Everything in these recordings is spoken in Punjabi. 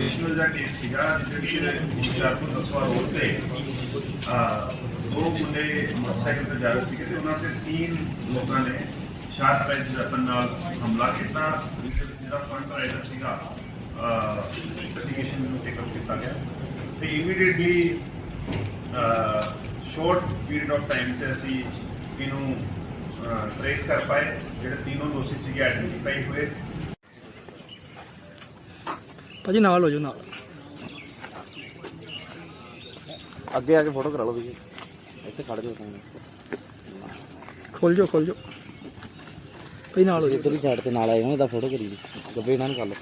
ਨੈਸ਼ਨਲ ਕੇਸ ਸੀਗਾ ਜਿਹੜੀ ਹੁਸ਼ਿਆਰਪੁਰ ਦਸਵਾ ਰੋਡ ਤੇ ਅਹ, ਦੋ ਮੁੰਡੇ ਮੋਟਰਸਾਈਕਲ ਤੇ ਜਾ ਰਹੇ ਸੀਗੇ ਤੇ ਉਹਨਾਂ ਤੇ ਤਿੰਨ ਲੋਕਾਂ ਨੇ ਸ਼ਾਰਪ ਐਜ ਵੈਪਨ ਨਾਲ ਹਮਲਾ ਕੀਤਾ ਜਿਹੜਾ ਫਰੰਟ ਰਾਈਡਰ ਸੀਗਾ ਇਨਵੈਸਟੀਗੇਸ਼ਨ ਨੂੰ ਟੇਕ ਕੀਤਾ ਗਿਆ ਤੇ immediately short period of time 'ਚ ਅਸੀਂ ਇਹਨੂੰ ਟ੍ਰੇਸ ਕਰ ਪਾਏ ਜਿਹੜੇ ਤਿੰਨੋਂ ਦੋਸ਼ੀ ਸੀਗੇ ਆਈਡੈਂਟੀਫਾਈ ਹੋਏ ਭਾਜੀ ਨਾਲ ਹੋ ਜਾਓ ਨਾਲ। ਅੱਗੇ ਆ ਕੇ ਫੋਟੋ ਕਰਾ ਲਓ ਵੀ ਇੱਥੇ ਖੜ ਜਾਓ ਤੁਸੀਂ। ਖੋਲ ਜਾਓ ਖੋਲ ਜਾਓ। ਭਾਈ ਨਾਲ ਹੋ ਜਾਓ। ਇੱਧਰਲੀ ਸਾਈਡ ਤੇ ਨਾਲ ਆਏ ਹੋਣੇ ਦਾ ਫੋਟੋ ਕਰੀ ਦੀ ਗੱਬੇ ਇਹਨਾਂ ਨੂੰ ਕਰ ਲਓ।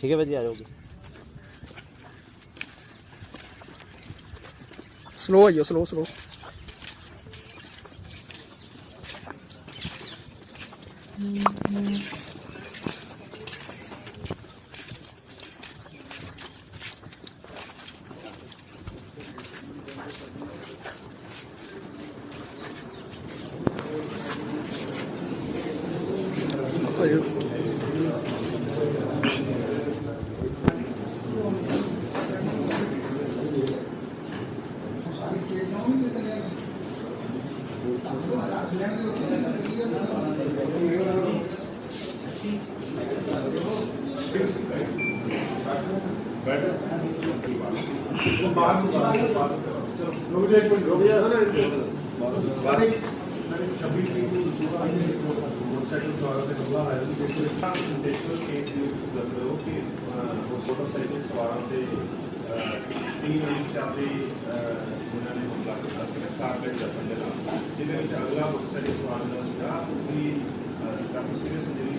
ਠੀਕ ਹੈ ਭਾਜੀ ਆ ਜਾਓਗੇ ਸਲੋ ਆਈਓ ਸਲੋ ਸਲੋ ਆਇਓ ਮੋਟਰਸਾਈਕਲ ਸਵਾਰਾਂ ਤੇ ਹਮਲਾ ਹੋਇਆ ਸੀ ਦੇਖੋ ਇੱਕ ਸੈਂਸੇਸ਼ਨਲ ਕੇਸ ਦੀ ਦੱਸ ਰਹੇ ਹੋ ਕਿ ਅਹ, ਉਸ ਮੋਟਰਸਾਈਕਲ ਸਵਾਰਾਂ ਤੇ ਤਿੰਨ ਇੰਚਾਂ ਦੇ ਉਹਨਾਂ ਨੇ ਹਮਲਾ ਕੀਤਾ ਸੀ ਸਾਰ ਦੇ ਜਪਨ ਦੇ ਨਾਲ ਜਿਹਦੇ ਵਿੱਚ ਅਗਲਾ ਮੋਟਰਸਾਈਕਲ ਸਵਾਰ ਦਾ ਸੀਗਾ ਉਹਦੀ ਕਾਫੀ ਸੀਰੀਅਸ ਇੰਜਰੀ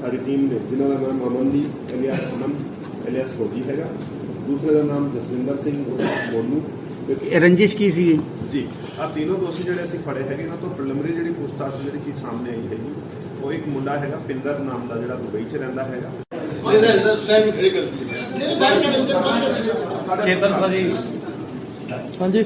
ਸਾਡੀ ਟੀਮ ਨੇ ਜਿਨ੍ਹਾਂ ਦਾ ਨਾਮ ਅਮਨਦੀਪ ਇਲਿਆਸ ਅਮਨ ਇਲਿਆਸ ਫੌਜੀ ਹੈਗਾ ਦੂਸਰੇ ਦਾ ਨਾਮ ਜਸਵਿੰਦਰ ਸਿੰਘ ਮੋਨੂ ਤੇ ਰੰਜਿਸ਼ ਕੀ ਸੀ ਜੀ ਆ ਤਿੰਨੋਂ ਦੋਸ਼ੀ ਜਿਹੜੇ ਅਸੀਂ ਫੜੇ ਹੈਗੇ ਇਹਨਾਂ ਤੋਂ ਪ੍ਰੀਲਿਮਿਨਰੀ ਜਿਹੜੀ ਪੁੱਛਤਾਛ ਜਿਹੜੀ ਚੀਜ਼ ਸਾਹਮਣੇ ਆਈ ਹੈਗੀ। ਉਹ ਇੱਕ ਮੁੰਡਾ ਹੈਗਾ ਪਿੰਦਰ ਨਾਮ ਦਾ ਜਿਹੜਾ ਦੁਬਈ 'ਚ ਰਹਿੰਦਾ ਹੈਗਾ। ਚੇਤਨ ਭਾਜੀ। ਹਾਂਜੀ।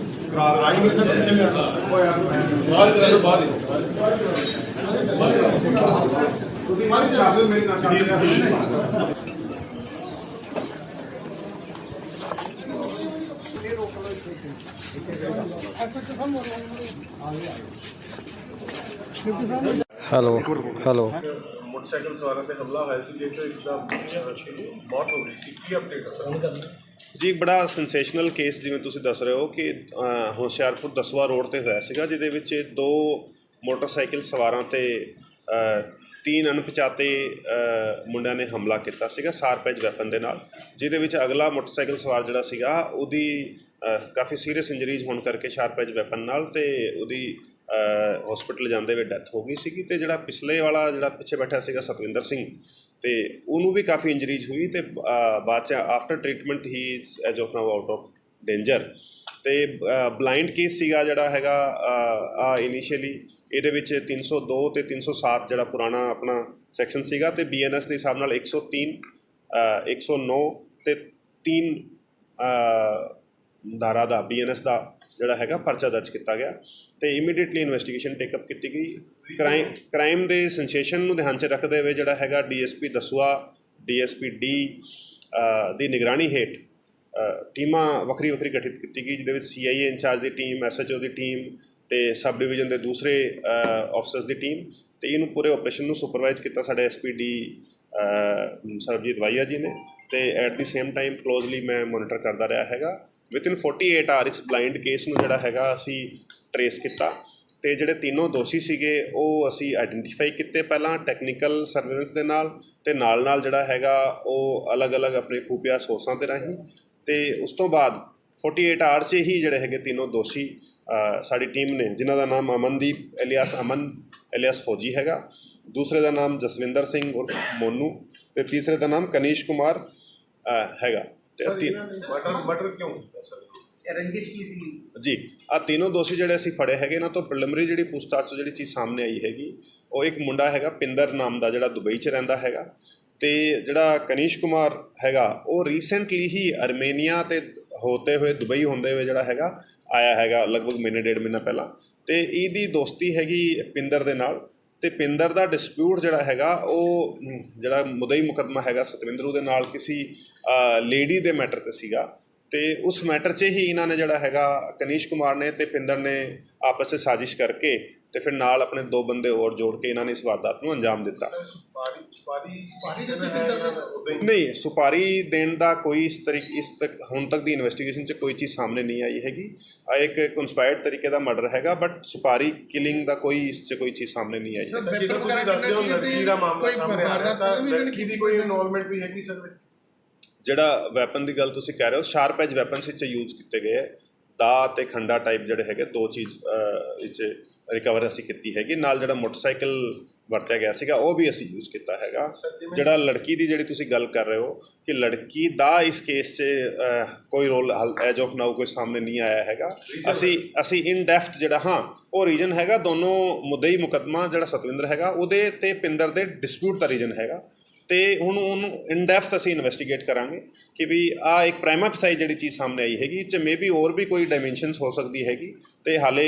Hello hello. ਮੋਟਰਸਾਈਕਲ ਸਵਾਰਾਂ ਤੇ ਹਮਲਾ ਹੋਇਆ ਸੀ ਜਿਸ ਵਿੱਚ ਇੱਕ ਦਾ ਮੌਤ ਹੋ ਗਈ ਸੀ ਕੀ ਅਪਡੇਟ ਹੈ ਜੀ ਬੜਾ ਸੈਂਸੇਸ਼ਨਲ ਕੇਸ ਜਿਵੇਂ ਤੁਸੀਂ ਦੱਸ ਰਹੇ ਹੋ ਕਿ ਹੁਸ਼ਿਆਰਪੁਰ ਦਸਵਾ ਰੋਡ ਤੇ ਹੋਇਆ ਸੀਗਾ ਜਿਹਦੇ ਵਿੱਚ ਦੋ ਮੋਟਰਸਾਈਕਲ ਸਵਾਰਾਂ ਤੇ ਤਿੰਨ ਅਣਪਛਾਤੇ ਮੁੰਡਿਆਂ ਨੇ ਹਮਲਾ ਕੀਤਾ ਸੀਗਾ ਸਾਰਪੈਜ ਵੈਪਨ ਦੇ ਨਾਲ, ਜਿਹਦੇ ਵਿੱਚ ਅਗਲਾ ਮੋਟਰਸਾਈਕਲ ਸਵਾਰ ਜਿਹੜਾ ਸੀਗਾ, ਉਹਦੀ ਕਾਫੀ ਸੀਰੀਅਸ ਇੰਜਰੀਜ਼ ਹੋਣ ਕਰਕੇ ਸ਼ਾਰਪੈਜ ਵੈਪਨ ਨਾਲ ਤੇ ਉਹਦੀ ਹਸਪੀਟਲ ਜਾਂਦੇ ਹੋਏ ਡੈਥ ਹੋ ਗਈ ਸੀਗੀ ਤੇ ਜਿਹੜਾ ਪਿਛਲੇ ਵਾਲਾ ਜਿਹੜਾ ਪਿੱਛੇ ਬੈਠਾ ਸੀਗਾ ਸਤਵਿੰਦਰ ਸਿੰਘ, ਤੇ ਉਹਨੂੰ ਵੀ ਕਾਫੀ ਇੰਜਰੀਜ਼ ਹੋਈ ਤੇ ਬਾਅਦ ਚ after treatment he is as of now out of danger ਤੇ ਬਲਾਈਂਡ ਕੇਸ ਸੀਗਾ ਜਿਹੜਾ ਹੈਗਾ ਆ ਇਨੀਸ਼ੀਅਲੀ ਇਹਦੇ ਵਿੱਚ 302 ਤੇ 307 ਜਿਹੜਾ ਪੁਰਾਣਾ ਆਪਣਾ ਸੈਕਸ਼ਨ ਸੀਗਾ ਤੇ ਬੀਐਨਐਸ ਦੇ ਹਿਸਾਬ ਨਾਲ 103 ਅਹ, 109 ਤੇ 3 ਧਾਰਾ ਦਾ ਬੀਐਨਐਸ ਦਾ ਜਿਹੜਾ ਹੈਗਾ ਪਰਚਾ ਦਰਜ ਕੀਤਾ ਗਿਆ ਤੇ ਇਮੀਡੀਏਟਲੀ ਇਨਵੈਸਟੀਗੇਸ਼ਨ ਟੇਕ ਅਪ ਕੀਤੀ ਗਈ। ਕ੍ਰਾਈਮ ਕ੍ਰਾਈਮ ਦੇ ਸੈਂਸੇਸ਼ਨ ਨੂੰ ਧਿਆਨ 'ਚ ਰੱਖਦੇ ਹੋਏ ਜਿਹੜਾ ਹੈਗਾ ਡੀਐਸਪੀ ਦਸੂਆ ਡੀਐਸਪੀ ਡੀ ਦੀ ਨਿਗਰਾਨੀ ਹੇਠ ਟੀਮਾਂ ਵੱਖਰੀ ਵੱਖਰੀ ਗਠਿਤ ਕੀਤੀ ਗਈ ਜਿਹਦੇ ਵਿੱਚ ਸੀਆਈਏ ਇੰਚਾਰਜ ਦੀ ਟੀਮ ਐਸਐਚਓ ਦੀ ਟੀਮ ਤੇ ਸਬ ਡਿਵੀਜ਼ਨ ਦੇ ਦੂਸਰੇ ਆਫਸਰਸ ਦੀ ਟੀਮ ਤੇ ਇਹਨੂੰ ਪੂਰੇ ਆਪਰੇਸ਼ਨ ਨੂੰ ਸੁਪਰਵਾਈਜ਼ ਕੀਤਾ ਸਾਡੇ ਐਸਪੀਡੀ ਸਰਬਜੀਤ ਵਾਈਆ ਜੀ ਨੇ ਤੇ at the same time closely ਮੈਂ ਮੋਨੀਟਰ ਕਰਦਾ ਰਿਹਾ ਹੈਗਾ। ਵਿਦਿਨ 48 ਆਰ ਇਸ ਬਲਾਈਂਡ ਕੇਸ ਨੂੰ ਜਿਹੜਾ ਹੈਗਾ ਅਸੀਂ ਟਰੇਸ ਕੀਤਾ ਤੇ ਜਿਹੜੇ ਤਿੰਨੋਂ ਦੋਸ਼ੀ ਸੀਗੇ ਉਹ ਅਸੀਂ ਆਇਡੈਂਟੀਫਾਈ ਕੀਤੇ ਪਹਿਲਾਂ ਟੈਕਨੀਕਲ ਸਰਵੇਲੈਂਸ ਦੇ ਨਾਲ ਤੇ ਨਾਲ ਨਾਲ ਜਿਹੜਾ ਹੈਗਾ ਉਹ ਅਲੱਗ-ਅਲੱਗ ਆਪਣੇ ਖੂਫੀਆ ਸੋਰਸਾਂ ਤੇ ਰਾਹੀਂ ਤੇ ਉਸ ਤੋਂ ਬਾਅਦ 48 ਆਰ 'ਚ ਹੀ ਜਿਹੜੇ ਹੈਗੇ ਤਿੰਨੋਂ ਦੋਸ਼ੀ ਸਾਡੀ ਟੀਮ ਨੇ ਜਿਨ੍ਹਾਂ ਦਾ ਨਾਮ ਅਮਨਦੀਪ ਇਲਿਆਸ ਅਮਨ ਇਲਿਆਸ ਫੌਜੀ ਹੈਗਾ ਦੂਸਰੇ ਦਾ ਨਾਮ ਜਸਵਿੰਦਰ ਸਿੰਘ ਉਰਫ ਮੋਨੂ ਤੇ ਤੀਸਰੇ ਦਾ ਨਾਮ ਕਨੀਸ਼ ਕੁਮਾਰ ਹੈਗਾ। ਤੇ ਮਟਰ ਮਟਰ ਕਿਉਂ ਰੰਜਿਸ਼ ਕੀ ਸੀ ਜੀ ਆ ਤਿੰਨੋਂ ਦੋਸ਼ੀ ਜਿਹੜੇ ਅਸੀਂ ਫੜੇ ਹੈਗੇ ਇਹਨਾਂ ਤੋਂ ਪ੍ਰੀਲਿਮਿਨਰੀ ਜਿਹੜੀ ਪੁੱਛਤਾਛ 'ਚ ਜਿਹੜੀ ਚੀਜ਼ ਸਾਹਮਣੇ ਆਈ ਹੈਗੀ ਉਹ ਇੱਕ ਮੁੰਡਾ ਹੈਗਾ ਪਿੰਦਰ ਨਾਮ ਦਾ ਜਿਹੜਾ ਦੁਬਈ 'ਚ ਰਹਿੰਦਾ ਹੈਗਾ। ਤੇ ਜਿਹੜਾ ਕਨੀਸ਼ ਕੁਮਾਰ ਹੈਗਾ ਉਹ ਰੀਸੈਂਟਲੀ ਹੀ ਅਰਮੇਨੀਆ ਤੇ ਹੋਤੇ ਹੋਏ ਦੁਬਈ ਹੁੰਦੇ ਹੋਏ ਜਿਹੜਾ ਹੈਗਾ ਆਇਆ ਹੈਗਾ ਲਗਭਗ ਮਹੀਨੇ, ਡੇਢ ਮਹੀਨਾ ਪਹਿਲਾਂ। ਤੇ ਇਹਦੀ ਦੋਸਤੀ ਹੈਗੀ ਪਿੰਦਰ ਦੇ ਨਾਲ। ਤੇ ਪਿੰਦਰ ਦਾ ਡਿਸਪਿਊਟ ਜਿਹੜਾ ਹੈਗਾ, ਉਹ ਜਿਹੜਾ ਮੁਦਈ ਮੁਕੱਦਮਾ ਹੈਗਾ ਸਤਵਿੰਦਰੂ ਦੇ ਨਾਲ ਕਿਸੇ ਲੇਡੀ ਦੇ ਮੈਟਰ ਤੇ ਸੀਗਾ। ਤੇ ਉਸ ਮੈਟਰ 'ਚ ਹੀ ਇਹਨਾਂ ਨੇ ਜਿਹੜਾ ਹੈਗਾ ਕਨੀਸ਼ ਕੁਮਾਰ ਨੇ ਤੇ ਪਿੰਦਰ ਨੇ ਆਪਸ ਵਿੱਚ ਸਾਜ਼ਿਸ਼ ਕਰਕੇ ਤੇ ਫਿਰ ਨਾਲ ਆਪਣੇ ਦੋ ਬੰਦੇ ਹੋਰ ਜੋੜ ਕੇ ਇਹਨਾਂ ਨੇ ਇਸ ਵਾਰਦਾਤ ਨੂੰ ਅੰਜਾਮ ਦਿੱਤਾ। ਸੁਪਾਰੀ ਸੁਪਾਰੀ ਸੁਪਾਰੀ ਦੇ ਹੈ। ਨਹੀਂ ਸੁਪਾਰੀ ਦੇਣ ਦਾ ਕੋਈ ਇਸ ਤਰੀਕ ਇਸ ਤੱਕ ਹੁਣ ਤੱਕ ਦੀ ਇਨਵੈਸਟੀਗੇਸ਼ਨ 'ਚ ਕੋਈ ਚੀਜ਼ ਸਾਹਮਣੇ ਨਹੀਂ ਆਈ ਹੈਗੀ। ਆ ਇੱਕ ਕਨਸਪਾਇਰਡ ਤਰੀਕੇ ਦਾ ਮਰਡਰ ਹੈਗਾ ਬਟ ਸੁਪਾਰੀ ਕਿਲਿੰਗ ਦਾ ਕੋਈ ਇਸ 'ਚ ਕੋਈ ਚੀਜ਼ ਸਾਹਮਣੇ ਨਹੀਂ ਆਈ। ਸਰ ਜਦੋਂ ਤੁਸੀਂ ਦੱਸਦੇ ਹੋ ਲੜਕੀ ਦਾ ਮਾਮਲਾ ਸਾਹਮਣੇ ਆ ਰਿਹਾ ਤਾਂ ਲੜਕੀ ਦੀ ਕੋਈ ਇਨਵੋਲਵਮੈਂਟ ਵੀ ਹੈਗੀ ਸਰ ਵਿੱਚ? ਜਿਹੜਾ ਵੈਪਨ ਦੀ ਗੱਲ ਤੁਸੀਂ ਕਹਿ ਰਹੇ ਹੋ ਸ਼ਾਰਪ ਐਜ ਵੈਪਨਸ ਵਿੱਚ ਯੂਜ਼ ਕੀਤੇ ਗਏ ਹੈ ਦਾ ਤੇ ਖੰਡਾ ਟਾਈਪ ਜਿਹੜੇ ਹੈਗੇ ਦੋ ਚੀਜ਼ ਵਿੱਚ ਰਿਕਵਰ ਅਸੀਂ ਕੀਤੀ ਹੈਗੀ। ਨਾਲ ਜਿਹੜਾ ਮੋਟਰਸਾਈਕਲ ਵਰਤਿਆ ਗਿਆ ਸੀਗਾ ਉਹ ਵੀ ਅਸੀਂ ਯੂਜ਼ ਕੀਤਾ ਹੈਗਾ। ਜਿਹੜਾ ਲੜਕੀ ਦੀ ਜਿਹੜੀ ਤੁਸੀਂ ਗੱਲ ਕਰ ਰਹੇ ਹੋ ਕਿ ਲੜਕੀ ਦਾ ਇਸ ਕੇਸ 'ਚ ਕੋਈ ਰੋਲ ਐਜ ਆਫ ਨਾਓ ਕੋਈ ਸਾਹਮਣੇ ਨਹੀਂ ਆਇਆ ਹੈਗਾ। ਅਸੀਂ ਅਸੀਂ ਇਨ ਡੈਫਥ ਜਿਹੜਾ ਹਾਂ ਉਹ ਰੀਜਨ ਹੈਗਾ ਦੋਨੋਂ ਮੁੱਦਈ ਮੁਕੱਦਮਾ ਜਿਹੜਾ ਸਤਵਿੰਦਰ ਹੈਗਾ ਉਹਦੇ ਤੇ ਪਿੰਦਰ ਦੇ ਡਿਸਪਿਊਟ ਦਾ ਰੀਜਨ ਹੈਗਾ। ਤੇ ਹੁਣ ਉਹਨੂੰ ਇਨ ਡੈਪਥ ਅਸੀਂ ਇਨਵੈਸਟੀਗੇਟ ਕਰਾਂਗੇ ਕਿ ਵੀ ਆ ਇੱਕ ਪ੍ਰਾਈਮਾ ਫਸਾਈ ਜਿਹੜੀ ਚੀਜ਼ ਸਾਹਮਣੇ ਆਈ ਹੈਗੀ ਚ ਮੇਬੀ ਹੋਰ ਵੀ ਕੋਈ ਡਾਈਮੈਂਸ਼ਨਸ ਹੋ ਸਕਦੀ ਹੈਗੀ ਤੇ ਹਾਲੇ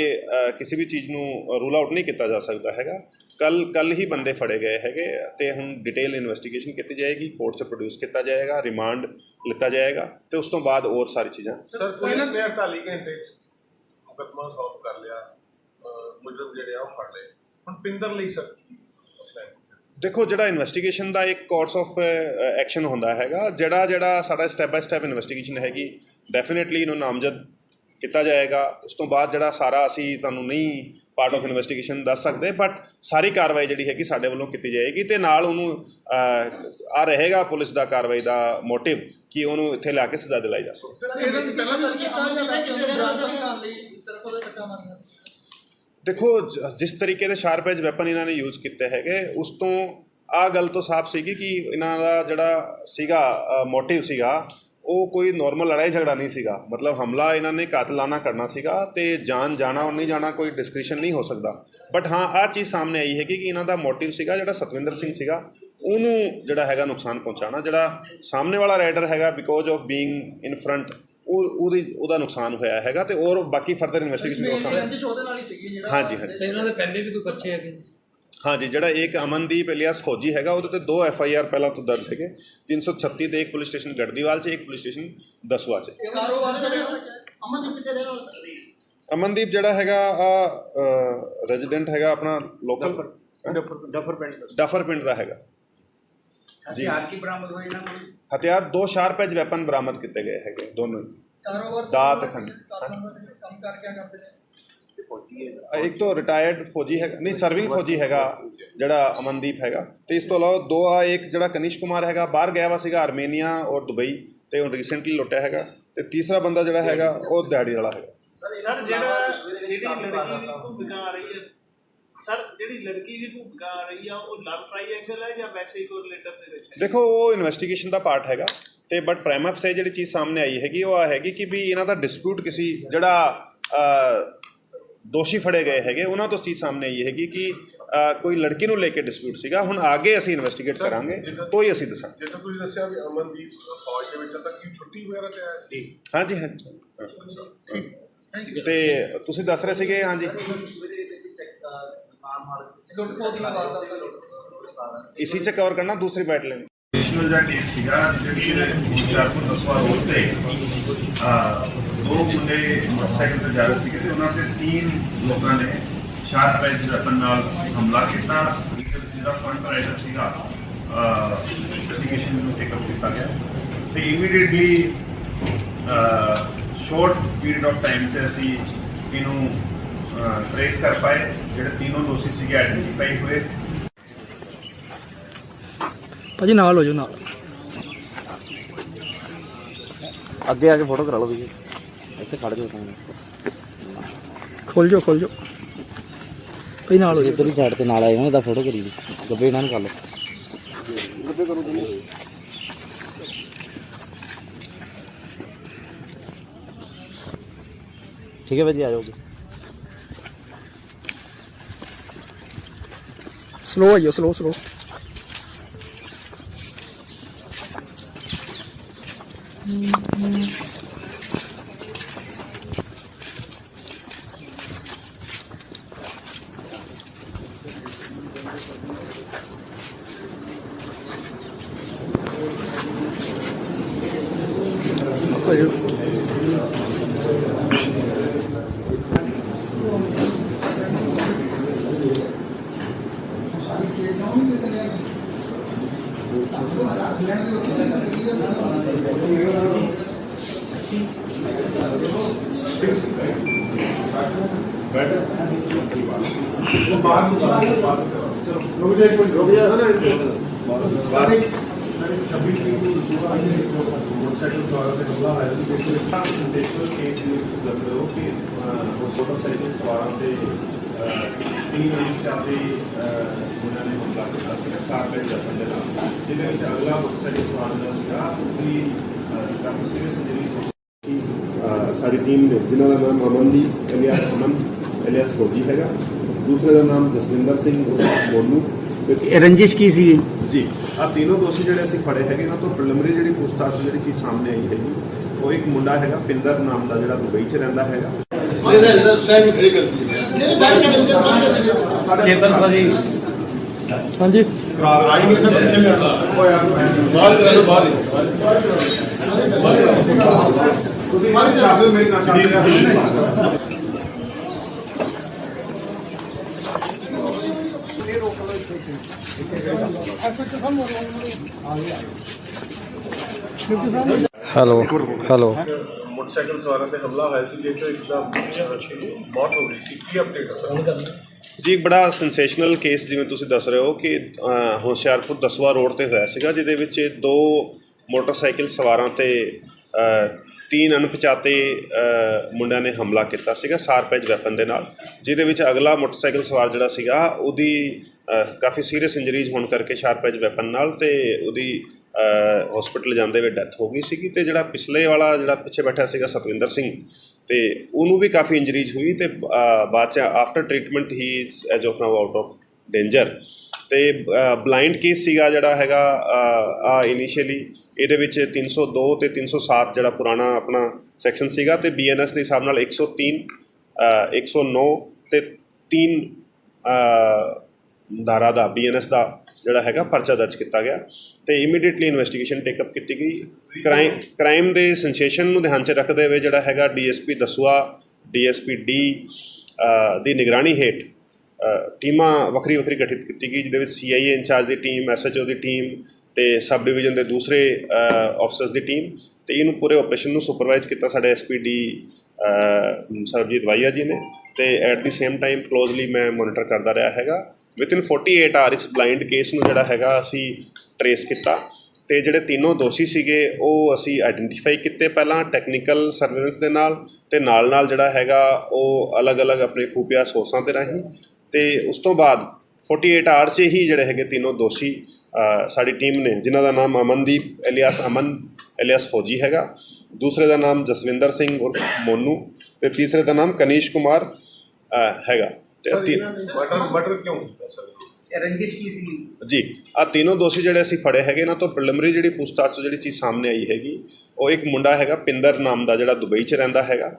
ਕਿਸੇ ਵੀ ਚੀਜ਼ ਨੂੰ ਰੂਲ ਆਊਟ ਨਹੀਂ ਕੀਤਾ ਜਾ ਸਕਦਾ ਹੈਗਾ। ਕੱਲ ਕੱਲ ਹੀ ਬੰਦੇ ਫੜੇ ਗਏ ਹੈਗੇ ਤੇ ਹੁਣ ਡਿਟੇਲ ਇਨਵੈਸਟੀਗੇਸ਼ਨ ਕੀਤੀ ਜਾਏਗੀ ਕੋਰਟ 'ਚ ਪ੍ਰੋਡਿਊਸ ਕੀਤਾ ਜਾਏਗਾ ਰਿਮਾਂਡ ਲਿੱਤਾ ਜਾਏਗਾ ਤੇ ਉਸ ਤੋਂ ਬਾਅਦ ਹੋਰ ਸਾਰੀ ਚੀਜ਼ਾਂ। ਸਰ ਪੁਲਿਸ ਨੇ 48 ਘੰਟੇ ਮੁਕੱਦਮਾ ਸੌਲਵ ਕਰ ਲਿਆ ਮੁਜਰਮ ਜਿਹੜੇ ਆ ਉਹ ਫੜ ਲਏ। ਹੁਣ ਪਿੰਦਰ ਲਈ ਸਰ? ਦੇਖੋ ਜਿਹੜਾ ਇਨਵੈਸਟੀਗੇਸ਼ਨ ਦਾ ਇੱਕ ਕੋਰਸ ਆਫ ਐਕਸ਼ਨ ਹੁੰਦਾ ਹੈਗਾ ਜਿਹੜਾ ਜਿਹੜਾ ਸਾਡਾ ਸਟੈਪ ਬਾਈ ਸਟੈਪ ਇਨਵੈਸਟੀਗੇਸ਼ਨ ਹੈਗੀ ਡੈਫੀਨਿਟਲੀ ਇਹਨੂੰ ਨਾਮਜ਼ਦ ਕੀਤਾ ਜਾਏਗਾ। ਉਸ ਤੋਂ ਬਾਅਦ ਜਿਹੜਾ ਸਾਰਾ ਅਸੀਂ ਤੁਹਾਨੂੰ ਨਹੀਂ ਪਾਰਟ ਆਫ ਇਨਵੈਸਟੀਗੇਸ਼ਨ ਦੱਸ ਸਕਦੇ ਬਟ ਸਾਰੀ ਕਾਰਵਾਈ ਜਿਹੜੀ ਹੈਗੀ ਸਾਡੇ ਵੱਲੋਂ ਕੀਤੀ ਜਾਏਗੀ ਤੇ ਨਾਲ ਉਹਨੂੰ ਆ ਰਹੇਗਾ ਪੁਲਿਸ ਦਾ ਕਾਰਵਾਈ ਦਾ ਮੋਟਿਵ ਕਿ ਉਹਨੂੰ ਇੱਥੇ ਲਿਆ ਕੇ ਸਜ਼ਾ ਦਿਲਾਈ ਜਾ ਸਕੇ। ਸਰ ਇਹਦੇ ਤੋਂ ਪਹਿਲਾਂ ਵੀ ਕੀਤਾ ਜਾਂ ਵੈਸੇ ਉਹਨੇ ਬਰਾਬਰ ਕਰਨ ਲਈ ਸਿਰਫ ਉਹਦੇ ਸੱਟਾਂ ਮਾਰੀਆਂ ਸੀ? ਦੇਖੋ ਜਿਸ ਤਰੀਕੇ ਦੇ ਸ਼ਾਰਪ ਐਜ ਵੈਪਨ ਇਹਨਾਂ ਨੇ ਯੂਜ਼ ਕੀਤੇ ਹੈਗੇ ਉਸ ਤੋਂ ਆ ਗੱਲ ਤੋਂ ਸਾਫ਼ ਸੀਗੀ ਕਿ ਇਹਨਾਂ ਦਾ ਜਿਹੜਾ ਸੀਗਾ ਮੋਟਿਵ ਸੀਗਾ ਉਹ ਕੋਈ ਨਾਰਮਲ ਲੜਾਈ ਝਗੜਾ ਨਹੀਂ ਸੀਗਾ। ਮਤਲਬ ਹਮਲਾ ਇਹਨਾਂ ਨੇ ਕਾਤਲਾਨਾ ਕਰਨਾ ਸੀਗਾ ਤੇ ਜਾਨ ਜਾਣਾ ਔਰ ਨਹੀਂ ਜਾਣਾ ਕੋਈ ਡਿਸਕ੍ਰਿਸ਼ਨ ਨਹੀਂ ਹੋ ਸਕਦਾ। ਬਟ ਹਾਂ ਆ ਚੀਜ਼ ਸਾਹਮਣੇ ਆਈ ਹੈਗੀ ਕਿ ਇਹਨਾਂ ਦਾ ਮੋਟਿਵ ਸੀਗਾ ਜਿਹੜਾ ਸਤਵਿੰਦਰ ਸਿੰਘ ਸੀਗਾ ਉਹਨੂੰ ਜਿਹੜਾ ਹੈਗਾ ਨੁਕਸਾਨ ਪਹੁੰਚਾਉਣਾ ਜਿਹੜਾ ਸਾਹਮਣੇ ਵਾਲਾ ਰਾਈਡਰ ਹੈਗਾ because of being in front ਉਹ ਉਹਦੀ ਉਹਦਾ ਨੁਕਸਾਨ ਹੋਇਆ ਹੈਗਾ ਤੇ ਔਰ ਬਾਕੀ ਫਰਦਰ ਇਨਵੈਸਟੀਗੇਸ਼ਨ ਹੋ ਸਕਦਾ। ਹੀ ਹਾਂਜੀ, ਹਾਂਜੀ। ਇਹਨਾਂ ਦੇ ਪਹਿਲੇ ਵੀ ਕੋਈ ਪਰਚੇ ਹੈਗੇ? ਹਾਂਜੀ ਜਿਹੜਾ ਇੱਕ ਅਮਨਦੀਪ ਇਲੀਆਸ ਫੌਜੀ ਹੈਗਾ ਉਹਦੇ ਤੇ ਦੋ ਐਫ ਆਈ ਆਰ ਪਹਿਲਾਂ ਤੋਂ ਦਰਜ ਹੈਗੇ। 336 ਤੇ ਇੱਕ ਪੁਲਿਸ ਸਟੇਸ਼ਨ ਗੜਦੀਵਾਲ 'ਚ ਇੱਕ ਪੁਲਿਸ ਸਟੇਸ਼ਨ ਦਸਵਾ 'ਚ। ਕਾਰੋਬਾਰ ਅਮਨਦੀਪ ਜਿਹੜਾ ਹੈਗਾ ਆ ਰੈਜ਼ੀਡੈਂਟ ਹੈਗਾ ਆਪਣਾ ਲੋਕਲ ਡਫਰ ਡਫਰ ਪਿੰਡ ਦਾ। ਡਫਰ ਪਿੰਡ ਦਾ ਹੈਗਾ। ਜੀ। ਹਥਿਆਰ ਕੀ ਬਰਾਮਦ ਹੋਏ ਇਹਨਾਂ ਕੋਲ? ਹਥਿਆਰ ਦੋ ਸ਼ਾਰਪ ਐਜ ਵੈਪਨ ਬਰਾਮਦ ਕੀਤੇ ਗਏ ਹੈਗੇ ਦੋਨੋਂ ਹੀ। ਕਾਰੋਬਾਰ ਦਾਤ ਖੰਡ। ਕੰਮ ਕਰ ਕਿਆ ਕਰਦੇ ਨੇ? ਅ, ਇੱਕ ਤੋਂ ਰਿਟਾਇਰਡ ਫੌਜੀ ਹੈਗਾ ਨਹੀਂ ਸਰਵਿੰਗ ਫੌਜੀ ਹੈਗਾ ਜਿਹੜਾ ਅਮਨਦੀਪ ਹੈਗਾ। ਤੇ ਇਸ ਤੋਂ ਇਲਾਵਾ ਦੋ ਆ ਇੱਕ ਜਿਹੜਾ ਕਨਿਸ਼ ਕੁਮਾਰ ਹੈਗਾ ਬਾਹਰ ਗਿਆ ਵਾ ਸੀਗਾ ਆਰਮੇਨੀਆ ਔਰ ਦੁਬਈ ਤੇ ਹੁਣ ਰੀਸੈਂਟਲੀ ਲੁੱਟਿਆ ਹੈਗਾ। ਤੇ ਤੀਸਰਾ ਬੰਦਾ ਜਿਹੜਾ ਹੈਗਾ ਉਹ ਦਿਹਾੜੀ ਵਾਲਾ ਹੈਗਾ। ਸਰ ਜਿਹੜਾ ਜਿਹੜੀ ਲੜਕੀ ਦੀ ਭੂਮਿਕਾ ਆ ਰਹੀ ਹੈ ਸਰ ਜਿਹੜੀ ਲੜਕੀ ਦੀ ਭੂਮਿਕਾ ਆ ਰਹੀ ਆ ਉਹ ਲਵ ਟ੍ਰਾਈਐਂਗਲ ਹੈ ਜਾਂ ਵੈਸੇ ਹੀ ਕੋਈ ਰਿਲੇਟਰ ਦੇ ਵਿੱਚ ਹੈ? ਦੇਖੋ ਉਹ ਇਨਵੈਸਟੀਗੇਸ਼ਨ ਦਾ ਪਾਰਟ ਹੈਗਾ ਤੇ ਬਟ ਪ੍ਰਾਈਮ ਸੇ ਜਿਹੜੀ ਚੀਜ਼ ਸਾਹਮਣੇ ਆਈ ਹੈਗੀ ਉਹ ਆ ਹੈਗੀ ਕਿ ਵੀ ਇਹਨਾਂ ਦਾ ਡਿਸਪਿਊਟ ਕਿਸੇ ਜਿਹੜਾ ਦੋਸ਼ੀ ਫੜੇ ਗਏ ਹੈਗੇ। ਉਹਨਾਂ ਤੋਂ ਚੀਜ਼ ਸਾਹਮਣੇ ਆਈ ਹੈਗੀ ਕਿ ਕੋਈ ਲੜਕੀ ਨੂੰ ਲੈ ਕੇ ਡਿਸਪਿਊਟ ਸੀਗਾ। ਹੁਣ ਅੱਗੇ ਅਸੀਂ ਇਨਵੈਸਟੀਗੇਟ ਕਰਾਂਗੇ। ਤੋਂ ਹੀ ਅਸੀਂ ਦੱਸਾਂਗੇ। ਜਿੱਦਾਂ ਤੁਸੀਂ ਦੱਸਿਆ ਵੀ ਅਮਨਦੀਪ ਫੌਜ ਦੇ ਵਿੱਚ ਤਾਂ ਕੀ ਛੁੱਟੀ ਵਗੈਰਾ ਤੇ ਆਇਆ? ਜੀ। ਹਾਂਜੀ ਹਾਂਜੀ। ਤੇ ਤੁਸੀਂ ਦੱਸ ਰਹੇ ਸੀਗੇ ਹਾਂਜੀ। ਲੁੱਟ ਖੋਹ ਦੀਆਂ ਵਾਰਦਾਤਾਂ ਲੁੱਟ ਖੋਹ ਇਸੀ ਚ ਕਵਰ ਕਰਨਾ ਦੂਸਰੀ ਬੈਟਲ ਨੈਸ਼ਨਲ ਦਾ ਕੇਸ ਤੇ ਦੋ ਮੁੰਡੇ ਮੋਟਰਸਾਈਕਲ ਤੇ ਜਾ ਰਹੇ ਸੀਗੇ ਤੇ ਉਹਨਾਂ ਤੇ ਤਿੰਨ ਲੋਕਾਂ ਨੇ ਸ਼ਾਰਪ ਐਜ ਵੈਪਨ ਨਾਲ ਹਮਲਾ ਕੀਤਾ। ਜਿਹੜਾ ਫਰੰਟ ਰਾਈਡਰ ਸੀਗਾ ਇਨਵੈਸਟੀਗੇਸ਼ਨ ਨੂੰ ਟੇਕ ਅਪ ਕੀਤਾ ਗਿਆ। ਤੇ immediately short period of time 'ਚ ਅਸੀਂ ਇਹਨੂੰ ਟ੍ਰੇਸ ਕਰ ਪਾਏ। ਜਿਹੜੇ ਤਿੰਨੋਂ ਦੋਸ਼ੀ ਸੀਗੇ ਆਈਡੈਂਟੀਫਾਈ ਹੋਏ। ਭਾਜੀ ਨਾਲ ਹੋ ਜਾਓ ਨਾਲ। ਅੱਗੇ ਆ ਕੇ ਫੋਟੋ ਕਰਾ ਲਓ ਵੀ ਇੱਥੇ ਖੜ ਜਾਓ ਤੁਸੀਂ ਖੋਲ ਜਾਓ ਖੋਲ ਜਾਓ। ਭਾਈ ਨਾਲ ਹੋ ਜਾਓ। ਇੱਧਰਲੀ ਸਾਈਡ ਤੇ ਨਾਲ ਆਏ ਦਾ ਫੋਟੋ ਕਰੀ ਦੀ ਗੱਬੇ ਇਹਨਾਂ ਨੂੰ ਕਰ ਲਓ। ਗੱਬੇ ਕਰੋ ਠੀਕ ਹੈ ਭਾਜੀ ਆ ਜਾਓਗੇ ਸਲੋ ਆਈਓ ਸਲੋ ਸਲੋ ਭਾਈ ਮੋਟਰਸਾਈਕਲ ਸਵਾਰਾਂ ਤੇ ਹਮਲਾ ਹੋਇਆ ਸੀ ਦੇਖੋ ਇੱਕ ਤਾਂ ਸੈਂਸੇਸ਼ਨਲ ਕੇਸ ਨੂੰ ਦੱਸ ਰਹੇ ਹੋ ਕਿ ਅਹ, ਉਸ ਮੋਟਰਸਾਈਕਲ ਸਵਾਰਾਂ ਤੇ ਅਹ, ਤਿੰਨ ਅਣਪਛਾਤੇ ਦੇ ਉਹਨਾਂ ਨੇ ਹਮਲਾ ਕੀਤਾ ਸੀ ਕਾਰ ਦੇ ਜਸਨ ਦੇ ਨਾਲ ਜਿਹਦੇ ਵਿੱਚ ਅਗਲਾ ਮੋਟਰਸਾਈਕਲ ਸਵਾਰ ਦਾ ਸੀਗਾ ਉਹਦੀ ਅਹ, ਕਾਫੀ ਸੀਰੀਅਸ ਇੰਜਰੀ ਅਹ ਸਾਡੀ ਟੀਮ ਨੇ ਜਿਨ੍ਹਾਂ ਦਾ ਨਾਮ ਅਮਨਦੀਪ ਇਲਿਆਸ ਅਮਨ ਇਲਿਆਸ ਫੌਜੀ ਹੈਗਾ। ਦੂਸਰੇ ਦਾ ਨਾਮ ਜਸਵਿੰਦਰ ਸਿੰਘ ਮੋਨੂ। ਤੇ ਰੰਜਿਸ਼ ਕੀ ਸੀ ਜੀ ਆ ਤਿੰਨੋਂ ਦੋਸ਼ੀ ਜਿਹੜੇ ਅਸੀਂ ਫੜੇ ਹੈਗੇ ਇਹਨਾਂ ਤੋਂ ਪ੍ਰੀਲਿਮਿਨਰੀ ਜਿਹੜੀ ਪੁੱਛਤਾਛ ਜਿਹੜੀ ਚੀਜ਼ ਸਾਹਮਣੇ ਆਈ ਹੈਗੀ ਉਹ ਇੱਕ ਮੁੰਡਾ ਹੈਗਾ ਪਿੰਦਰ ਨਾਮ ਦਾ ਜਿਹੜਾ ਦੁਬਈ 'ਚ ਰਹਿੰਦਾ ਹੈਗਾ। ਚੇਤਨ ਭਾਜੀ ਹਾਂਜੀ। ਤੁਸੀਂ ਮਾਰੇ ਜਾਵੇ ਮੇਰੇ ਨਾਲ ਚੱਲ ਹੈਲੋ ਹੈਲੋ। ਮੋਟਰਸਾਈਕਲ ਸਵਾਰਾਂ ਤੇ ਹਮਲਾ ਹੋਇਆ ਸੀ ਜਿਸ ਤੋਂ ਇੱਕ ਦਾ ਮੌਤ ਹੋ ਗਈ ਸੀ। ਕੀ ਅਪਡੇਟ ਹੈ ਸਰ? ਜੀ ਬੜਾ ਸੈਂਸੇਸ਼ਨਲ ਕੇਸ ਜਿਵੇਂ ਤੁਸੀਂ ਦੱਸ ਰਹੇ ਹੋ ਕਿ ਹੁਸ਼ਿਆਰਪੁਰ ਦਸਵਾ ਰੋਡ ਤੇ ਹੋਇਆ ਸੀਗਾ ਜਿਹਦੇ ਵਿੱਚ ਦੋ ਮੋਟਰਸਾਈਕਲ ਸਵਾਰਾਂ ਤੇ ਤੀਨ ਅਣਪਛਾਤੇ ਮੁੰਡਿਆਂ ਨੇ ਹਮਲਾ ਕੀਤਾ ਸੀਗਾ ਸਾਰਪੈਜ ਵੈਪਨ ਦੇ ਨਾਲ ਜਿਹਦੇ ਵਿੱਚ ਅਗਲਾ ਮੋਟਰਸਾਈਕਲ ਸਵਾਰ ਜਿਹੜਾ ਸੀਗਾ ਉਹਦੀ ਕਾਫੀ ਸੀਰੀਅਸ ਇੰਜਰੀਜ਼ ਹੋਣ ਕਰਕੇ ਸ਼ਾਰਪੈਜ ਵੈਪਨ ਨਾਲ ਤੇ ਉਹਦੀ ਹਸਪੀਟਲ ਜਾਂਦੇ ਹੋਏ ਡੈਥ ਹੋ ਗਈ ਸੀਗੀ ਤੇ ਜਿਹੜਾ ਪਿਛਲੇ ਵਾਲਾ ਜਿਹੜਾ ਪਿੱਛੇ ਬੈਠਾ ਸੀਗਾ ਸਤਵਿੰਦਰ ਸਿੰਘ ਤੇ ਉਹਨੂੰ ਵੀ ਕਾਫੀ ਇੰਜਰੀਜ਼ ਹੋਈ ਤੇ ਅਹ, ਬਾਅਦ ਚ after treatment he is as of now out of danger ਤੇ ਬਲਾਈਂਡ ਕੇਸ ਸੀਗਾ ਜਿਹੜਾ ਹੈਗਾ ਆ ਇਨੀਸ਼ੀਅਲੀ ਇਹਦੇ ਵਿੱਚ 302 ਤੇ 307 ਜਿਹੜਾ ਪੁਰਾਣਾ ਆਪਣਾ ਸੈਕਸ਼ਨ ਸੀਗਾ ਤੇ ਬੀਐਨਐਸ ਦੇ ਹਿਸਾਬ ਨਾਲ 103 ਅਹ, 109 ਤੇ 3 ਧਾਰਾ ਦਾ ਬੀਐਨਐਸ ਦਾ ਜਿਹੜਾ ਹੈਗਾ ਪਰਚਾ ਦਰਜ ਕੀਤਾ ਗਿਆ ਤੇ ਇਮੀਡੀਏਟਲੀ ਇਨਵੈਸਟੀਗੇਸ਼ਨ ਟੇਕ ਅਪ ਕੀਤੀ ਗਈ। ਕ੍ਰਾਈਮ ਕ੍ਰਾਈਮ ਦੇ ਸੈਂਸੇਸ਼ਨ ਨੂੰ ਧਿਆਨ 'ਚ ਰੱਖਦੇ ਹੋਏ ਜਿਹੜਾ ਹੈਗਾ ਡੀਐਸਪੀ ਦਸੂਆ ਡੀਐਸਪੀ ਡੀ ਦੀ ਨਿਗਰਾਨੀ ਹੇਠ ਟੀਮਾਂ ਵੱਖਰੀ ਵੱਖਰੀ ਗਠਿਤ ਕੀਤੀ ਗਈ, ਜਿਹਦੇ ਵਿੱਚ ਸੀਆਈਏ ਇੰਚਾਰਜ ਦੀ ਟੀਮ ਐਸਐਚਓ ਦੀ ਟੀਮ ਤੇ ਸਬ ਡਿਵੀਜ਼ਨ ਦੇ ਦੂਸਰੇ ਆਫਸਰਸ ਦੀ ਟੀਮ ਤੇ ਇਹਨੂੰ ਪੂਰੇ ਆਪਰੇਸ਼ਨ ਨੂੰ ਸੁਪਰਵਾਈਜ਼ ਕੀਤਾ ਸਾਡੇ ਐਸਪੀਡੀ ਸਰਬਜੀਤ ਵਾਈਆ ਜੀ ਨੇ ਤੇ at the same time closely ਮੈਂ ਮੋਨੀਟਰ ਕਰਦਾ ਰਿਹਾ ਹੈਗਾ। ਵਿਦਿਨ 48 ਆਰ ਇਸ ਬਲਾਈਂਡ ਕੇਸ ਨੂੰ ਜਿਹੜਾ ਹੈਗਾ ਅਸੀਂ ਟਰੇਸ ਕੀਤਾ ਤੇ ਜਿਹੜੇ ਤਿੰਨੋਂ ਦੋਸ਼ੀ ਸੀਗੇ ਉਹ ਅਸੀਂ ਆਇਡੈਂਟੀਫਾਈ ਕੀਤੇ ਪਹਿਲਾਂ ਟੈਕਨੀਕਲ ਸਰਵੇਲੈਂਸ ਦੇ ਨਾਲ ਤੇ ਨਾਲ ਨਾਲ ਜਿਹੜਾ ਹੈਗਾ ਉਹ ਅਲੱਗ-ਅਲੱਗ ਆਪਣੇ ਖੂਫੀਆ ਸੋਰਸਾਂ ਦੇ ਰਾਹੀਂ ਤੇ ਉਸ ਤੋਂ ਬਾਅਦ 48 ਆਰ 'ਚ ਹੀ ਜਿਹੜੇ ਹੈਗੇ ਤਿੰਨੋਂ ਦੋਸ਼ੀ ਸਾਡੀ ਟੀਮ ਨੇ ਜਿਨ੍ਹਾਂ ਦਾ ਨਾਮ ਅਮਨਦੀਪ ਇਲਿਆਸ ਅਮਨ ਇਲਿਆਸ ਫੌਜੀ ਹੈਗਾ ਦੂਸਰੇ ਦਾ ਨਾਮ ਜਸਵਿੰਦਰ ਸਿੰਘ ਉਰਫ ਮੋਨੂ ਤੇ ਤੀਸਰੇ ਦਾ ਨਾਮ ਕਨੀਸ਼ ਕੁਮਾਰ ਹੈਗਾ। ਤੇ ਮਰਡਰ ਮਰਡਰ ਕਿਉਂ ਰੰਜਿਸ਼ ਕੀ ਸੀ ਜੀ ਆ ਤਿੰਨੋਂ ਦੋਸ਼ੀ ਜਿਹੜੇ ਅਸੀਂ ਫੜੇ ਹੈਗੇ ਇਹਨਾਂ ਤੋਂ ਪ੍ਰੀਲਿਮਿਨਰੀ ਜਿਹੜੀ ਪੁੱਛਤਾਛ ਤੋਂ ਜਿਹੜੀ ਚੀਜ਼ ਸਾਹਮਣੇ ਆਈ ਹੈਗੀ ਉਹ ਇੱਕ ਮੁੰਡਾ ਹੈਗਾ ਪਿੰਦਰ ਨਾਮ ਦਾ ਜਿਹੜਾ ਦੁਬਈ 'ਚ ਰਹਿੰਦਾ ਹੈਗਾ।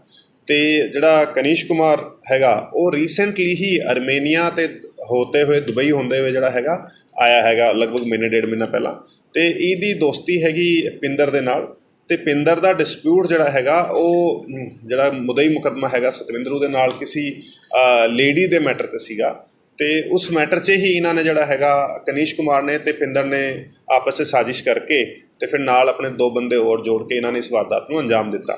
ਤੇ ਜਿਹੜਾ ਕਨੀਸ਼ ਕੁਮਾਰ ਹੈਗਾ, ਉਹ ਰੀਸੈਂਟਲੀ ਹੀ ਅਰਮੇਨੀਆ ਤੇ ਹੋਤੇ ਹੋਏ ਦੁਬਈ ਹੁੰਦੇ ਹੋਏ ਜਿਹੜਾ ਹੈਗਾ, ਆਇਆ ਹੈਗਾ ਲਗਭਗ ਮਹੀਨੇ, ਡੇਢ ਮਹੀਨਾ ਪਹਿਲਾਂ। ਤੇ ਇਹਦੀ ਦੋਸਤੀ ਹੈਗੀ ਪਿੰਦਰ ਦੇ ਨਾਲ। ਤੇ ਪਿੰਦਰ ਦਾ ਡਿਸਪਿਊਟ ਜਿਹੜਾ ਹੈਗਾ, ਉਹ ਜਿਹੜਾ ਮੁਦਈ ਮੁਕੱਦਮਾ ਹੈਗਾ ਸਤਵਿੰਦਰੂ ਦੇ ਨਾਲ ਕਿਸੇ ਲੇਡੀ ਦੇ ਮੈਟਰ ਤੇ ਸੀਗਾ। ਤੇ ਉਸ ਮੈਟਰ 'ਚ ਹੀ ਇਹਨਾਂ ਨੇ ਜਿਹੜਾ ਹੈਗਾ ਕਨੀਸ਼ ਕੁਮਾਰ ਨੇ ਤੇ ਪਿੰਦਰ ਨੇ ਆਪਸ ਵਿੱਚ ਸਾਜ਼ਿਸ਼ ਕਰਕੇ ਤੇ ਫਿਰ ਨਾਲ ਆਪਣੇ ਦੋ ਬੰਦੇ ਹੋਰ ਜੋੜ ਕੇ ਇਹਨਾਂ ਨੇ ਇਸ ਵਾਰਦਾਤ ਨੂੰ ਅੰਜਾਮ ਦਿੱਤਾ?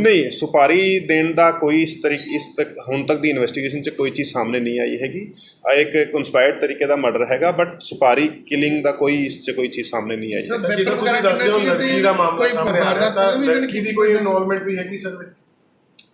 ਨਹੀਂ ਸੁਪਾਰੀ ਦੇਣ ਦਾ ਕੋਈ ਇਸ ਤਰੀਕ ਇਸ ਤੱਕ ਹੁਣ ਤੱਕ ਦੀ ਇਨਵੈਸਟੀਗੇਸ਼ਨ 'ਚ ਕੋਈ ਚੀਜ਼ ਸਾਹਮਣੇ ਨਹੀਂ ਆਈ ਹੈਗੀ। ਆ ਇੱਕ ਕਨਸਪਾਇਰਡ ਤਰੀਕੇ ਦਾ ਮਰਡਰ ਹੈਗਾ ਬਟ ਸੁਪਾਰੀ ਕਿਲਿੰਗ ਦਾ ਕੋਈ ਇਸ 'ਚ ਕੋਈ ਚੀਜ਼ ਸਾਹਮਣੇ ਨਹੀਂ ਆਈ। ਸਰ ਤੁਸੀਂ ਦੱਸਦੇ ਹੋ ਲੜਕੀ ਦਾ ਮਾਮਲਾ ਸਾਹਮਣੇ ਆ ਰਿਹਾ ਤਾਂ ਲੜਕੀ ਦੀ ਕੋਈ ਇਨਵੋਲਵਮੈਂਟ ਵੀ ਹੈਗੀ ਸਰ ਵਿੱਚ?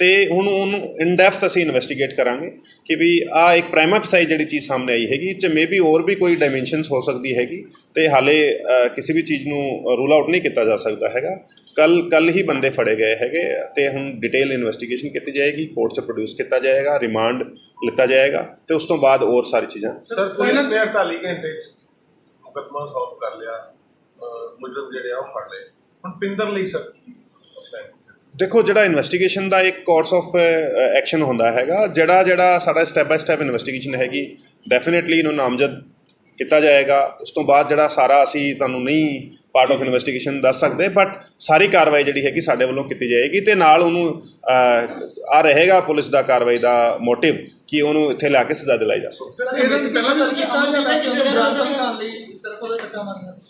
ਤੇ ਹੁਣ ਉਹਨੂੰ ਇਨ ਡੈਪਥ ਅਸੀਂ ਇਨਵੈਸਟੀਗੇਟ ਕਰਾਂਗੇ ਕਿ ਵੀ ਆ ਇੱਕ ਪ੍ਰਾਈਮ ਫਸਾਈ ਜਿਹੜੀ ਚੀਜ਼ ਸਾਹਮਣੇ ਆਈ ਹੈਗੀ ਚ ਮੇਬੀ ਹੋਰ ਵੀ ਕੋਈ ਡਾਈਮੈਂਸ਼ਨਸ ਹੋ ਸਕਦੀ ਹੈਗੀ ਤੇ ਹਾਲੇ ਕਿਸੇ ਵੀ ਚੀਜ਼ ਨੂੰ ਰੂਲ ਆਊਟ ਨਹੀਂ ਕੀਤਾ ਜਾ ਸਕਦਾ ਹੈਗਾ। ਕੱਲ ਕੱਲ ਹੀ ਬੰਦੇ ਫੜੇ ਗਏ ਹੈਗੇ ਤੇ ਹੁਣ ਡਿਟੇਲ ਇਨਵੈਸਟੀਗੇਸ਼ਨ ਕੀਤੀ ਜਾਏਗੀ ਕੋਰਟ 'ਚ ਪ੍ਰੋਡਿਊਸ ਕੀਤਾ ਜਾਏਗਾ ਰਿਮਾਂਡ ਲਿੱਤਾ ਜਾਏਗਾ ਤੇ ਉਸ ਤੋਂ ਬਾਅਦ ਹੋਰ ਸਾਰੀ ਚੀਜ਼ਾਂ। ਸਰ ਕੋਈ ਨਾ 48 ਘੰਟੇ ਮੁਕਦਮਾ ਸੋਲਵ ਕਰ ਲਿਆ ਮੁਜਰਮ ਜਿਹੜੇ ਆ ਉਹ ਫੜ ਲਏ। ਹੁਣ ਪਿੰਦਰ ਲਈ ਸਰ? ਦੇਖੋ ਜਿਹੜਾ ਇਨਵੈਸਟੀਗੇਸ਼ਨ ਦਾ ਇੱਕ ਕੋਰਸ ਆਫ ਐਕਸ਼ਨ ਹੁੰਦਾ ਹੈਗਾ ਜਿਹੜਾ ਜਿਹੜਾ ਸਾਡਾ ਸਟੈਪ ਬਾਈ ਸਟੈਪ ਇਨਵੈਸਟੀਗੇਸ਼ਨ ਹੈਗੀ ਡੈਫੀਨਿਟਲੀ ਇਹਨੂੰ ਨਾਮਜ਼ਦ ਕੀਤਾ ਜਾਏਗਾ। ਉਸ ਤੋਂ ਬਾਅਦ ਜਿਹੜਾ ਸਾਰਾ ਅਸੀਂ ਤੁਹਾਨੂੰ ਨਹੀਂ ਪਾਰਟ ਆਫ ਇਨਵੈਸਟੀਗੇਸ਼ਨ ਦੱਸ ਸਕਦੇ ਬਟ ਸਾਰੀ ਕਾਰਵਾਈ ਜਿਹੜੀ ਹੈਗੀ ਸਾਡੇ ਵੱਲੋਂ ਕੀਤੀ ਜਾਏਗੀ ਤੇ ਨਾਲ ਉਹਨੂੰ ਆ ਰਹੇਗਾ ਪੁਲਿਸ ਦਾ ਕਾਰਵਾਈ ਦਾ ਮੋਟਿਵ ਕਿ ਉਹਨੂੰ ਇੱਥੇ ਲਿਆ ਕੇ ਸਜ਼ਾ ਦਿਲਾਈ ਜਾ ਸਕੇ। ਸਰ ਇਹਦੇ ਪਹਿਲਾਂ ਵੀ ਕੀਤਾ ਜਾਂ ਵੈਸੇ ਉਹਨੂੰ ਬਰਾਮਦ ਕਰਨ ਲਈ ਸਿਰਫ ਉਹਦੇ ਸੱਟਾਂ ਮਾਰੀਆਂ ਸੀ।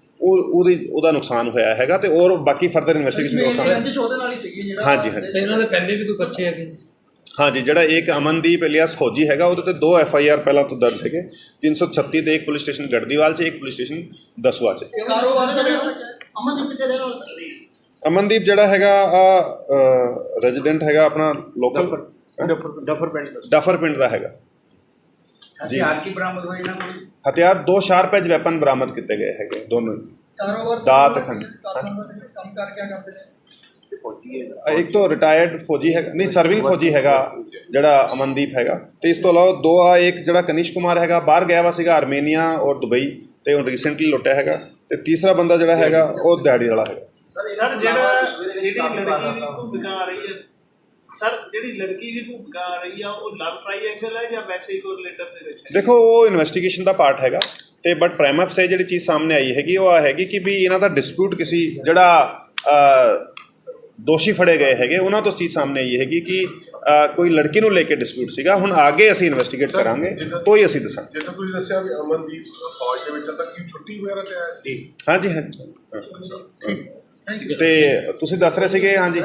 ਉਹ ਉਹਦੀ ਉਹਦਾ ਨੁਕਸਾਨ ਹੋਇਆ ਹੈਗਾ ਤੇ ਔਰ ਬਾਕੀ ਫਰਦਰ ਇਨਵੈਸਟੀਗੇਸ਼ਨ ਹੋ ਸਕਦਾ। ਉਹਦੇ ਨਾਲ ਹੀ ਸੀਗੀ ਜਿਹੜਾ ਹਾਂਜੀ, ਹਾਂਜੀ। ਇਹਨਾਂ ਦੇ ਪਹਿਲੇ ਵੀ ਕੋਈ ਪਰਚੇ ਹੈਗੇ ਹਾਂਜੀ ਜਿਹੜਾ ਇੱਕ ਅਮਨਦੀਪ ਇਲੀਆਸ ਫੌਜੀ ਹੈਗਾ ਉਹਦੇ ਤੇ ਦੋ ਐਫ ਆਈ ਆਰ ਪਹਿਲਾਂ ਤੋਂ ਦਰਜ ਹੈਗੇ। 336 ਤੇ ਇੱਕ ਪੁਲਿਸ ਸਟੇਸ਼ਨ ਗੜਦੀਵਾਲ 'ਚ ਇੱਕ ਪੁਲਿਸ ਸਟੇਸ਼ਨ ਦਸਵਾ 'ਚ। ਅਮਨਦੀਪ ਜਿਹੜਾ ਹੈਗਾ ਆ ਰੈਜ਼ੀਡੈਂਟ ਹੈਗਾ ਆਪਣਾ ਲੋਕਲ ਡਫਰ ਪਿੰਡ ਦਾ ਡਫਰ ਪਿੰਡ ਦਾ ਹੈਗਾ। ਹਥਿਆਰ ਕੀ ਬਰਾਮਦ ਹੋਏ ਇਹਨਾਂ ਕੋਲ? ਹਥਿਆਰ ਦੋ ਸ਼ਾਰਪ ਐਜ ਵੈਪਨ ਬਰਾਮਦ ਕੀਤੇ ਗਏ ਹੈਗੇ ਦੋਨੋਂ ਹੀ। ਕਾਰੋਬਾਰ ਦਾਤ ਖੰਡ। ਕੰਮ ਕਰ ਕਿਆ ਕਰਦੇ ਨੇ? ਇੱਕ ਤੋਂ ਰਿਟਾਇਰਡ ਫੌਜੀ ਹੈਗਾ ਨਹੀਂ ਸਰਵਿੰਗ ਫੌਜੀ ਹੈਗਾ ਜਿਹੜਾ ਅਮਨਦੀਪ ਹੈਗਾ। ਤੇ ਇਸ ਤੋਂ ਇਲਾਵਾ ਦੋ ਆ ਇੱਕ ਜਿਹੜਾ ਕਨਿਸ਼ ਕੁਮਾਰ ਹੈਗਾ ਬਾਹਰ ਗਿਆ ਵਾ ਸੀਗਾ ਆਰਮੇਨੀਆ ਔਰ ਦੁਬਈ ਤੇ ਹੁਣ ਰੀਸੈਂਟਲੀ ਲੁੱਟਿਆ ਹੈਗਾ। ਤੇ ਤੀਸਰਾ ਬੰਦਾ ਜਿਹੜਾ ਹੈਗਾ ਉਹ ਦਿਹਾੜੀ ਵਾਲਾ ਹੈਗਾ। ਸਰ ਜਿਹੜਾ ਜਿਹੜੀ ਲੜਕੀ ਦੀ ਭੂਮਿਕਾ ਆ ਰਹੀ ਹੈ ਸਰ ਜਿਹੜੀ ਲੜਕੀ ਦੀ ਭੂਮਿਕਾ ਆ ਰਹੀ ਆ ਉਹ ਲਵ ਟ੍ਰਾਈਐਂਗਲ ਹੈ ਜਾਂ ਵੈਸੇ ਹੀ ਕੋਈ ਰਿਲੇਟਰ ਦੇ ਵਿੱਚ ਹੈ? ਦੇਖੋ ਉਹ ਇਨਵੈਸਟੀਗੇਸ਼ਨ ਦਾ ਪਾਰਟ ਹੈਗਾ ਤੇ ਬਟ ਪ੍ਰਾਈਮ ਸੇ ਜਿਹੜੀ ਚੀਜ਼ ਸਾਹਮਣੇ ਆਈ ਹੈਗੀ ਉਹ ਆ ਹੈਗੀ ਕਿ ਵੀ ਇਹਨਾਂ ਦਾ ਡਿਸਪਿਊਟ ਕਿਸੇ ਜਿਹੜਾ ਦੋਸ਼ੀ ਫੜੇ ਗਏ ਹੈਗੇ ਉਹਨਾਂ ਤੋਂ ਚੀਜ਼ ਸਾਹਮਣੇ ਆਈ ਹੈਗੀ ਕਿ ਕੋਈ ਲੜਕੀ ਨੂੰ ਲੈ ਕੇ ਡਿਸਪਿਊਟ ਸੀਗਾ ਹੁਣ ਅੱਗੇ ਅਸੀਂ ਇਨਵੈਸਟੀਗੇਟ ਕਰਾਂਗੇ ਤੋਂ ਹੀ ਅਸੀਂ ਦੱਸਾਂਗੇ। ਜਿੱਦਾਂ ਤੁਸੀਂ ਦੱਸਿਆ ਵੀ ਅਮਨਦੀਪ ਫੌਜ ਦੇ ਵਿੱਚ ਤਾਂ ਕੀ ਛੁੱਟੀ ਵਗੈਰਾ ਤੇ ਆਇਆ ਸੀ? ਹਾਂਜੀ ਹਾਂਜੀ। ਤੇ ਤੁਸੀਂ ਦੱਸ ਰਹੇ ਸੀਗੇ ਹਾਂਜੀ।